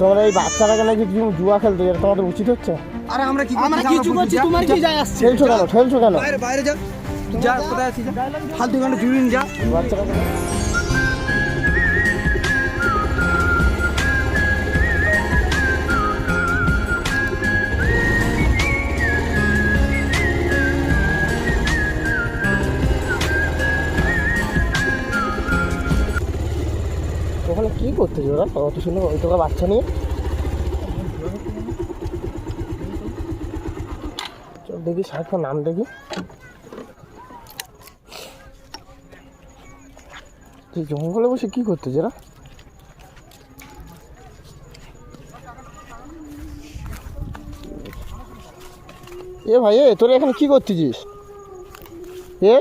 তোমরা এই বাচ্চাটাকে নাকি তুমি জুয়া খেলতে এটা তোমাদের উচিত হচ্ছে? আরে আমরা কি আমরা কিছু করছি তোমার কি যায় আসছে? খেলছো কেন? খেলছো কেন? বাইরে বাইরে যা। যা কোথায় আছিস? ফালতু গানে জুড়িন যা। বাচ্চাটাকে অত সুন্দর ওই তোকে বাচ্চা নিয়ে। চল দেখি সার্ফের নাম দেখি। তুই জঙ্গলে বসে কি করতেছে এরা এ ভাই এ তোরা এখানে কি করতেছিস? এ?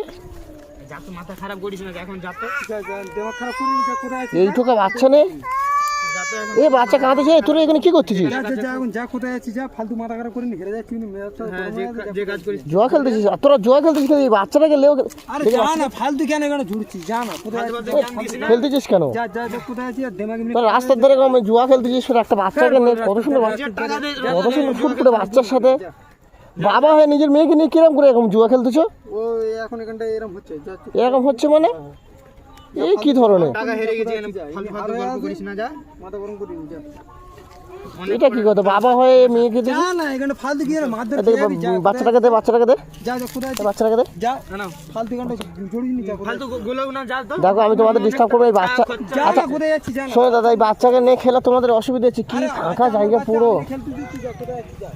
এই টোকা বাচ্চা নেই এ বাচ্চা কাঁদছে তোরা এখানে কি করতেছিস? যা যা, যা এখন যা কোথায় আছিস যা ফালতু মাথা খারাপ করিনি ঘেরে যাচ্ছি না মেজাজটা হ্যাঁ হয়ে জুয়া খেলতেছিস তোরা জুয়া খেলতেছিস কেন? এই বাচ্চাটাকে লেও আরে যা না ফালতু কেন এখানে ঝুড়ছিস যা না। খেলতেছিস কেন? রাস্তার ধারে জুয়া খেলতেছিস একটা বাচ্চাকে নিয়ে কত সুন্দর বাচ্চা কত সুন্দর ফুটফুটে বাচ্চার সাথে। বাবা হয়ে নিজের মেয়েকে নিয়ে কিরম করে এরকম জুয়া খেলতেছো? ও এখন এখানটা এরকম হচ্ছে এরকম মানে? এই কি ধরনের? টাকা হেরে গেছি গল্প করিস না যা। মাথা গরম যা। এটা কি কথা? বাবা হয়ে মেয়েকে দিয়ে যা না এখানে ফালতু কি বাচ্চাটাকে দে বাচ্চাটাকে দে। যা যা কোথায় বাচ্চাটাকে দে। যা না না। ফালতু গানটা জড়িয়ে নি যা ফালতু গোলাও না যা তো। দেখো আমি তোমাদের ডিস্টার্ব করব এই বাচ্চা আচ্ছা কোথায় যাচ্ছিস যা। না শোনো দাদা এই বাচ্চাকে নিয়ে খেলা তোমাদের অসুবিধা হচ্ছে। কি ফাঁকা জায়গা পুরো। খেলতে দিচ্ছি যা কোথায় আছিস যা।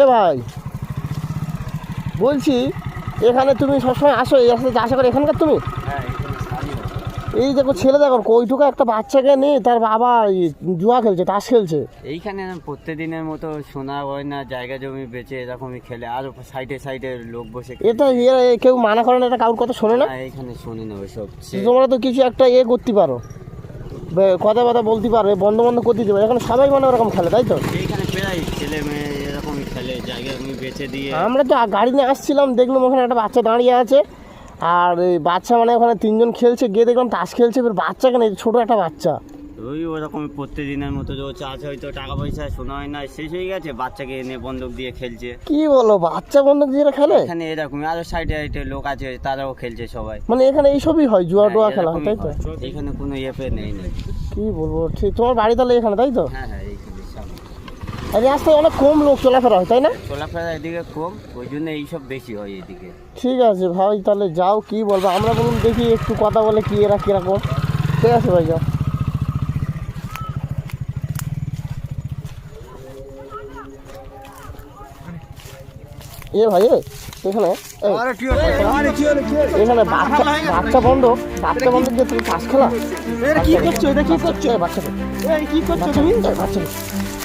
এ ভাই বলছি এখানে তুমি সবসময় আসো এই রাস্তাতে আশা করে এখানকার তুমি? এই দেখো ছেলে দেখো কইটুকু একটা বাচ্চাকে নিয়ে তার বাবা জুয়া খেলছে তাস খেলছে। এইখানে প্রত্যেকদিনের মতো সোনা গয়না জায়গা জমি বেচে এরকমই খেলে আর সাইডে সাইডে লোক বসে। এটা এরা এ কেউ মানা করে না এটা কারোর কথা শোনে না? এইখানে শুনি না ওইসব। তোমরা তো কিছু একটা এ করতে পারো। কথা কথা বলতে পারো বন্ধ বন্ধ করতে দিতে পারো। এখানে সবাই মানে ওরকম খেলে তাই তো? এইখানে প্রায় ছেলে মেয়ে জায়গা জমি দিয়ে আমরা তো গাড়ি নিয়ে আসছিলাম দেখলাম ওখানে একটা বাচ্চা দাঁড়িয়ে আছে। আর এই বাচ্চা মানে ওখানে তিনজন খেলছে গিয়ে দেখলাম তাস খেলছে এবার বাচ্চা কেন? ছোট একটা বাচ্চা। ওই ওরকম প্রত্যেকদিনের মতো যে হয়তো টাকা পয়সা শোনা হয় না শেষ হয়ে গেছে বাচ্চাকে এনে বন্দুক দিয়ে খেলছে। কি বলো বাচ্চা বন্ধু দিয়ে খেলে? এখানে এরকমই আরও সাইডে সাইডে লোক আছে তারাও খেলছে সবাই। মানে এখানে এইসবই হয় জুয়া টুয়া খেলা হয় তাই তো? এখানে কোনো ইয়েপে নেই। কি বলব ঠিক তোমার বাড়ি তাহলে এখানে তাই তো? হ্যাঁ হ্যাঁ এই রাস্তায় অনেক কম লোক চলাফেরা হয় তাই না? চলাফেরা এদিকে কম ওই জন্য এইসব বেশি হয় এদিকে। ঠিক আছে ভাই তাহলে যাও কি বলব? আমরা বলুন দেখি একটু কথা বলে কি এরা কীরকম। ঠিক আছে ভাই যাও। এ ভাই এখানে এখানে। বাচ্চা বাচ্চা বন্ধ বাচ্চা বন্ধ দিয়ে তুমি পাস খেলা। কি করছ? এটা কি করছ? বাচ্চা কি করছ তুমি? বাচ্চা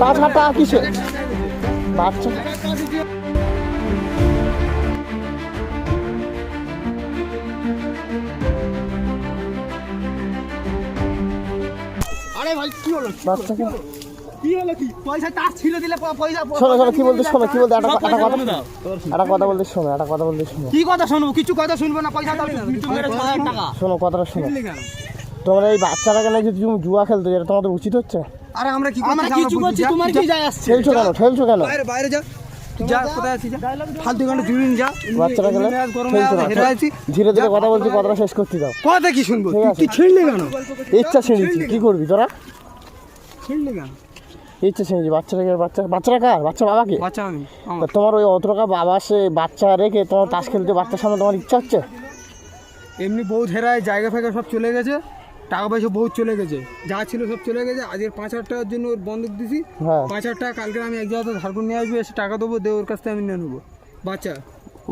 পাঁচ টাকা কিসে বাচ্চা আরে ভাই কি হলো? কি? হলো কি? পয়সা তার ছিল দিলে পয়সা শোনো শোনো কি বলতে শোনো কি বলতে? একটা কথা একটা কথা বলতে শোনো একটা কথা বলতে শোনো। কি কথা শুনব কিছু কথা শুনব না পয়সা দাও। টাকা। শোনো কথাটা শোনো। তোমরা এই বাচ্চাটাকে নাকি তুমি জুয়া খেলতে এটা তোমাদের উচিত হচ্ছে? আরে আমরা কি আমরা কিছু করছি তোমার কি যায় আসছে? খেলছো কেন? খেলছো কেন? বাইরে বাইরে যা। কোথায় আছিস ফালতু বাচ্চাটা গেলে ধীরে ধীরে কথা বলছি কথাটা শেষ করতে দাও। কথা কি শুনব? তুই ছিঁড়লি কেন? ইচ্ছা ছিঁড়েছি। কি করবি তোরা? ছিঁড়লি কেন? ইচ্ছা বাচ্চাটাকে বাচ্চা বাচ্চাটা কার? বাচ্চা বাবাকে? বাচ্চা আমি তোমার ওই অত টাকা বাবা সে বাচ্চা রেখে তোমার তাস খেলতে বাচ্চার সামনে তোমার ইচ্ছা হচ্ছে? এমনি বহুত হেরায় জায়গা ফায়গা সব চলে গেছে। টাকা পয়সা বহুত চলে গেছে। যা ছিল সব চলে গেছে। আজকের পাঁচ হাজার টাকার জন্য ওর বন্ধক দিছি। হ্যাঁ। পাঁচ হাজার টাকা কালকে আমি এক জায়গাতে ধার করে নিয়ে আসব এসে টাকা দেবো দিয়ে ওর কাছ থেকে আমি নিয়ে নেব। বাচ্চা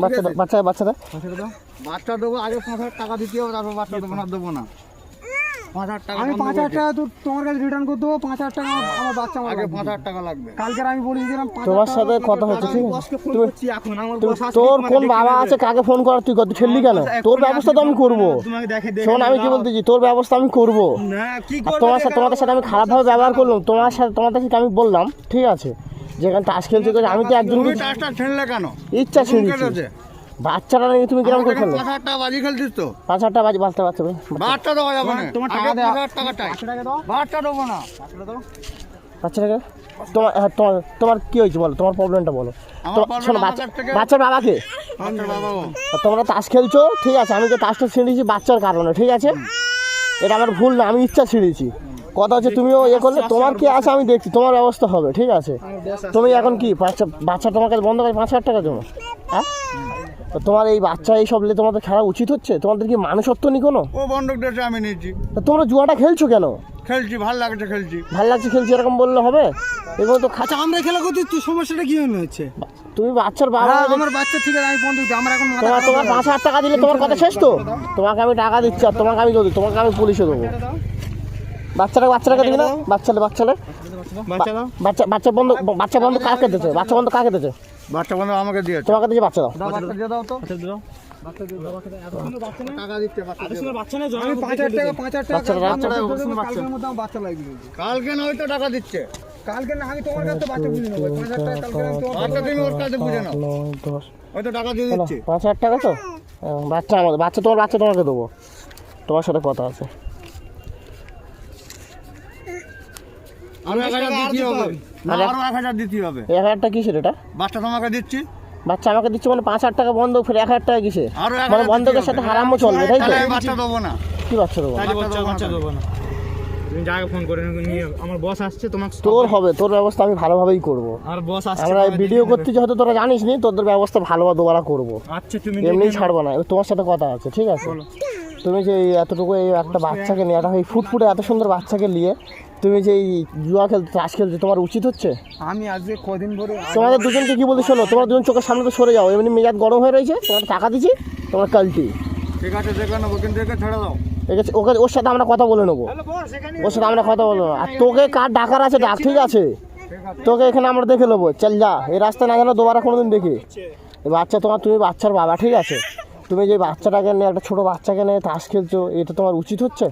বাচ্চাটা বাচ্চা বাচ্চাটা বাচ্চাটা? বাচ্চা দেবো আগে পাঁচ হাজার টাকা দিতে হবে তারপর বাচ্চা দেবো না দেবো না। আমি পাঁচ হাজার টাকা তো তোমার কাছে রিটার্ন করে দেবো পাঁচ হাজার টাকা আমার- আমার বাচ্চা আমার আগে পাঁচ হাজার টাকা লাগবে। কালকে আমি বলে দিয়েছিলাম তোমার সাথে কথা হচ্ছে ঠিক আছে? তোর কোন বাবা আছে কাকে ফোন করার? তুই কত কেন? তোর ব্যবস্থা তো আমি করব। শোন আমি কি। বলতেছি তোর ব্যবস্থা আমি করব। তোমার সাথে তোমাদের সাথে আমি খারাপভাবে ব্যবহার করলাম। তোমার সাথে তোমাদের সাথে আমি বললাম ঠিক আছে? যেখানে তাস খেলছে আমি তো একজন ইচ্ছা ছিঁড়েছি। বাচ্চাটা নিয়ে তুমি কীরকম করে আমাকে পাঁচ হাজার টাকা বাজি খেলছিস তো? পাঁচ হাজার টাকা বাজে বাঁচতে পারছে বারটা দেওয়া যাবে না। তোমার টাকা দেওয়া- হাজার টাকা চাই টাকা দেবো না। বাচ্চাটাকে? তোমার হ্যাঁ তোমার তোমার কি হয়েছে বলো? তোমার প্রবলেমটা বলো। শোনো বাচ্চা বাচ্চার বাবাকে? তোমরা তাস খেলছো? ঠিক আছে আমি তো তাসটা ছিঁড়েছি বাচ্চার কারণে ঠিক আছে? এটা আমার ভুল না আমি ইচ্ছা ছিঁড়েছি। কথা হচ্ছে তুমিও ইয়ে করলে তোমার কি আছে আমি দেখছি তোমার ব্যবস্থা হবে ঠিক আছে? তুমি এখন কি বাচ্চা বাচ্চা তোমার কাছে বন্ধ করে পাঁচ হাজার টাকা জমা হ্যাঁ? তো তোমার এই বাচ্চা এইসব নিয়ে তোমাদের খেলা উচিত হচ্ছে? তোমাদের কি মানুষত্ব নি কোনো? ও বন্ধক দিয়েছে আমি নিয়েছি। তা তোমরা জুয়াটা খেলছো কেন? খেলছি ভালো লাগছে খেলছি। ভালো লাগছে খেলছি এরকম বললে হবে? এগুলো তো খাচ্ছা আচ্ছা আমরা খেলা করছি তুই সমস্যাটা কি মনে হচ্ছে? তুমি বাচ্চার বাবা হ্যাঁ, আমার বাচ্চা ঠিক আছে আমি বন্ধু আমার এখন মাথা তোমার খারাপ তোমার হয়ে পাঁচ হাজার টাকা দিলে তোমার কথা শেষ তো? তোমাকে আমি টাকা দিচ্ছি আর তোমাকে আমি দেবো তোমাকে আমি পুলিশে দেবো। বাচ্চাটা বাচ্চাটাকে দিবি না? বাচ্চালে বাচ্চালে বাচ্চা দাও। বাচ্চা বাচ্চা বন্ধ বাচ্চা বন্ধ কাকে দিতে বাচ্চা বন্ধ কাকে দিতে বাচ্চা বন্ধু আমাকে দিয়েছে। তোমাকে দিয়েছে বাচ্চা দাও। দাও, বাচ্চা দিয়ে দাও তো। বাচ্চা বাচ্চাটা- কালকে বাচ্চাটা- মধ্যে দেবো, কালকের মধ্যে আমার বাচ্চা লাগবে কালকে না হয়তো টাকা দিচ্ছে। কালকে না আমি তোমার কাছে বাচ্চা বুঝে নেব। পাঁচ হাজার টাকা কালকে আমি তোমার বাচ্চা তুমি ওর কাছে বুঝে নাও। হয়তো টাকা দিয়ে দিচ্ছে। পাঁচ হাজার টাকা তো? বাচ্চা আমাদের বাচ্চা তোমার বাচ্চা তোমাকে দেবো। তোমার সাথে কথা আছে। আরও এক হাজার দিতে হবে। না, আরও এক হাজার দিতে হবে। এক হাজার টাকা কিসের এটা? বাচ্চা তোমাকে দিচ্ছি। বাচ্চা আমাকে দিচ্ছে মানে পাঁচ হাজার টাকা বন্ধ ফের এক হাজার টাকা কিসে মানে বন্ধকের সাথে হবে। হারামও চলবে তাই তো? আমি বাচ্চা দেবো না। কি বাচ্চা দেবো? বাচ্চা বাচ্চা দেবো না। তুমি যাকে ফোন করে নিয়ে আমার বস আসছে তোমাকে তোর হবে তোর ব্যবস্থা আমি ভালোভাবেই করব। আমার বস আসছে আমরা ভিডিও করতে হয়তো তোরা জানিস নি তোদের ব্যবস্থা ভালো বা দোবারা করব। আচ্ছা তুমি এমনি ছাড়বো না তোমার সাথে কথা আছে ঠিক আছে? তুমি যে এই এতটুকু এই একটা বাচ্চাকে নিয়ে একটা এই ফুটফুটে এত সুন্দর বাচ্চাকে নিয়ে তুমি যে এই জুয়া খেলতে তাস খেলতে তোমার উচিত হচ্ছে? আমি আজকে কদিন ধরে তোমাদের দুজনকে কি বলতে শোনো? তোমার দুজন চোখের সামনে তো সরে যাও। এমনি মেজাজ গরম হয়ে রয়েছে তোমার টাকা দিচ্ছি তোমার কালটি। ঠিক আছে দেখে নেব কিন্তু একে ছেড়ে দাও। ওকে ওর সাথে আমরা কথা বলে নেব। ওর সাথে আমরা কথা বলব আর তোকে কার ডাকার আছে ডাক ঠিক আছে? তোকে এখানে আমরা দেখে নেব। চল যা এই রাস্তা না জানো দুবারা কোনোদিন দেখি। বাচ্চা তোমার তুমি বাচ্চার বাবা ঠিক আছে? তুমি যে বাচ্চাটাকে নিয়ে একটা ছোটো বাচ্চাকে নিয়ে তাস খেলছো এটা তোমার উচিত হচ্ছে?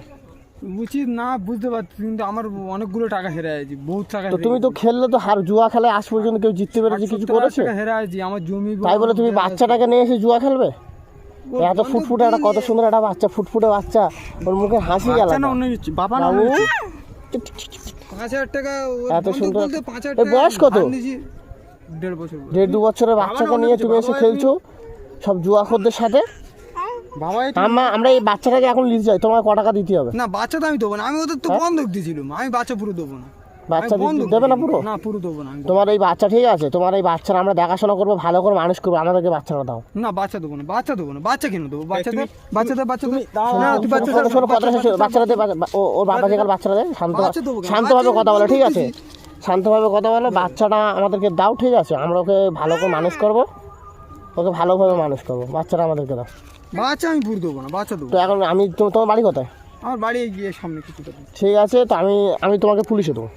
উচিত না বুঝতে পারছি কিন্তু আমার অনেকগুলো টাকা হেরে আছে বহুত টাকা তো তুমি তো খেললে তো হার জুয়া খেলে আজ পর্যন্ত কেউ জিততে পেরেছে কিছু করেছে? হেরে আছে আমার জমি তাই বলে তুমি বাচ্চাটাকে নিয়ে এসে জুয়া খেলবে? এত ফুটফুটে একটা কত সুন্দর একটা বাচ্চা ফুটফুটে বাচ্চা ওর মুখে হাসি গেল না অন্য কিছু বাবা না পাঁচ হাজার টাকা এত সুন্দর- বয়স কত? দেড় বছর দেড় দু বছরের বাচ্চাকে নিয়ে তুমি এসে খেলছো? সব জুয়া খোরদের সাথে? আমরা আমরা এই বাচ্চাটাকে এখন নিতে চাই তোমার ক টাকা দিতে হবে? না বাচ্চা তো আমি দেবো না আমি ওদের তো বন্ধক দিয়েছিলাম আমি বাচ্চা পুরো দেবো না। বাচ্চা আমি বন্ধক দেবে না দিয়েছি। পুরো? না পুরো দেবো না আমি দেবো তোমার এই বাচ্চা ঠিক আছে? তোমার এই বাচ্চার আমরা দেখাশোনা করব ভালো করে মানুষ করব আমাদেরকে বাচ্চাটা দাও। না। না বাচ্চা দেবো না বাচ্চা দেবো না বাচ্চা কেন দেবো? বাচ্চাদের বাচ্চাদের বাচ্চাদের না তুই বাচ্চা শোনো, শোনো, কথাটা শেষ করো। বাচ্চারা ও- ওর বাবা যেখানে বাচ্চারা দেয় শান্ত বাচ্চা দেবো কেন? শান্তভাবে বাচ্চা কথা বলো ঠিক আছে? বলতেছি। শান্তভাবে কথা বলো বাচ্চাটা আমাদেরকে দাও ঠিক আছে? আমরা ওকে ভালো করে মানুষ করব। ওকে ভালোভাবে মানুষ করব। বাচ্চারা আমাদেরকে দাও। বাচ্চা আমি পুরো দেবো না বাচ্চা দেবো। তো এখন আমি তোমার বাড়ি কোথায়? আমার বাড়ি গিয়ে সামনে কিছু ঠিক আছে তো আমি আমি তোমাকে পুলিশে দেবো।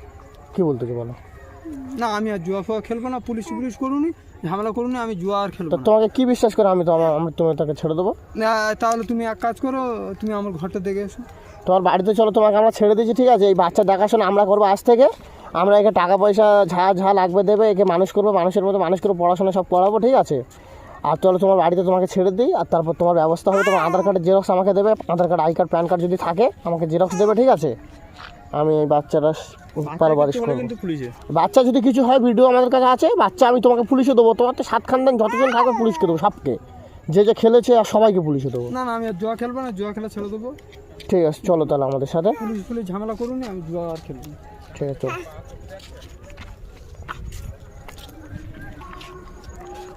কী বলতেছি বলো? না আমি আর জুয়া ফুয়া খেলব না পুলিশ পুলিশ করুনি ঝামেলা করুনি আমি জুয়া আর খেলব তোমাকে কি বিশ্বাস করে আমি তো আমার আমি তুমি তাকে ছেড়ে দেবো? না, তাহলে তুমি এক কাজ করো তুমি আমার ঘরটা দেখে এসো। তোমার বাড়িতে চলো তোমাকে আমরা ছেড়ে দিয়েছি ঠিক আছে? এই বাচ্চা দেখাশোনা আমরা করব আজ থেকে। আমরা একে টাকা পয়সা ঝা ঝা লাগবে দেবে একে মানুষ করব মানুষের মতো মানুষ করে পড়াশোনা সব করাবো ঠিক আছে? আর চলো তোমার বাড়িতে তোমাকে ছেড়ে দিই আর তারপর তোমার ব্যবস্থা হবে তোমার আধার কার্ডের জেরক্স আমাকে দেবে Aadhaar card I card PAN card যদি থাকে আমাকে জেরক্স দেবে ঠিক আছে? আমি এই বাচ্চাটা পারবারিশ করব বাচ্চা যদি কিছু হয় ভিডিও আমাদের কাছে আছে বাচ্চা আমি তোমাকে পুলিশে দেবো। তোমার তো সাত খানদান যতজন থাকবে পুলিশকে দেবো সবকে। যে যে খেলেছে আর সবাইকে পুলিশে দেবো। না না আমি আর জুয়া খেলব না জুয়া খেলা ছেড়ে দেবো। ঠিক আছে চলো তাহলে আমাদের সাথে। পুলিশ পুলিশ ঝামেলা করুনি আমি জুয়া আর খেলব ঠিক আছে চলো।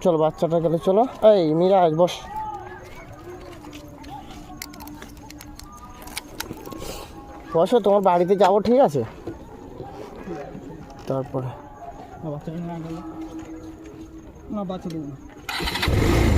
চলো, বাচ্চাটা গেলে চলো। এই মিরাজ বস। বসো, তোমার বাড়িতে যাব, ঠিক আছে? তারপরে। বাচ্চা না।